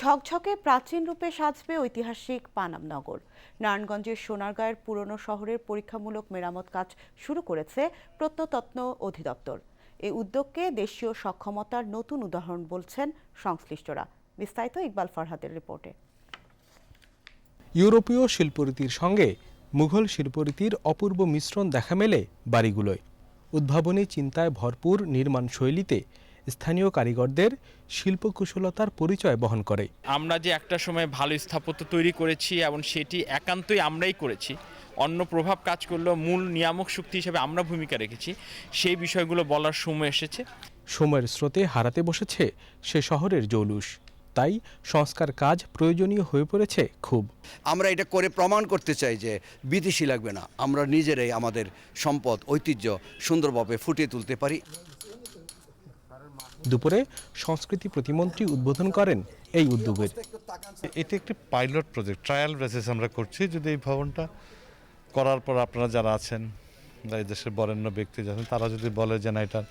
ঝকঝকে প্রাচীন রূপে সাজবে ঐতিহাসিক পানাম নগর নারায়ণগঞ্জের সোনারগাঁয়ের পুরনো শহরের পরীক্ষামূলক মেরামত কাজ শুরু করেছে প্রত্নতত্ত্ব অধিদপ্তর। এই উদ্যোগকে দেশীয় সক্ষমতার নতুন উদাহরণ বলছেন সংশ্লিষ্টরা। বিস্তারিত ইকবাল ফরহাদের রিপোর্টে। ইউরোপীয় শিল্পরীতির সঙ্গে মুঘল শিল্পরীতির অপূর্ব মিশ্রণ দেখা মেলে বাড়িগুলোয়। উদ্ভাবনী চিন্তায় ভরপুর নির্মাণ শৈলীতে স্থানীয় কারিগরদের শিল্পকুশলতার পরিচয় বহন করে। আমরা যে একটা সময় ভালো স্থাপত্য তৈরি করেছি এবং সেটি একান্তই আমরাই করেছি অন্য প্রভাব কাজ করলেও মূল নিয়ামক শক্তি হিসেবে আমরা ভূমিকা রেখেছি সেই বিষয়গুলো বলার সময় এসেছে। সময়ের স্রোতে হারাতে বসেছে সে শহরের জৌলুস। তাই সংস্কার কাজ প্রয়োজনীয় হয়ে পড়েছে খুব। আমরা এটা করে প্রমাণ করতে চাই যে বিদেশি লাগবে না। আমরা নিজেরাই আমাদের সম্পদ ঐতিহ্য সুন্দরভাবে ফুটিয়ে তুলতে পারি। দুপুরে সংস্কৃতি প্রতিমন্ত্রী উদ্বোধন করেন এই উদ্যোগের। এটি একটি পাইলট প্রজেক্ট ট্রায়াল বেসিস আমরা করছি। যদি এই ভবনটা করার পর আপনারা যারা আছেন বা এই দেশের বরেণ্য ব্যক্তি যাচ্ছেন তারা যদি বলে যে না এটার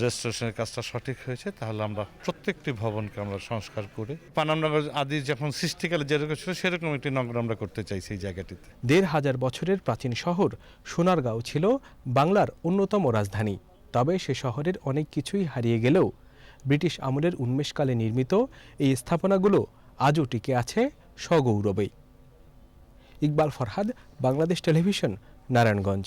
রেজিস্ট্রেশনের কাজটা সঠিক হয়েছে তাহলে আমরা প্রত্যেকটি ভবনকে আমরা সংস্কার করে পানামনগর আদি যখন সৃষ্টিকালে যেরকম ছিল সেরকম একটি নগর আমরা করতে চাইছি এই জায়গাটিতে। দেড় হাজার বছরের প্রাচীন শহর সোনারগাঁও ছিল বাংলার অন্যতম রাজধানী। তবে সে শহরের অনেক কিছুই হারিয়ে গেলেও ব্রিটিশ আমলের উন্মেষকালে নির্মিত এই স্থাপনাগুলো আজও টিকে আছে সগৌরবে। ইকবাল ফরহাদ, বাংলাদেশ টেলিভিশন, নারায়ণগঞ্জ।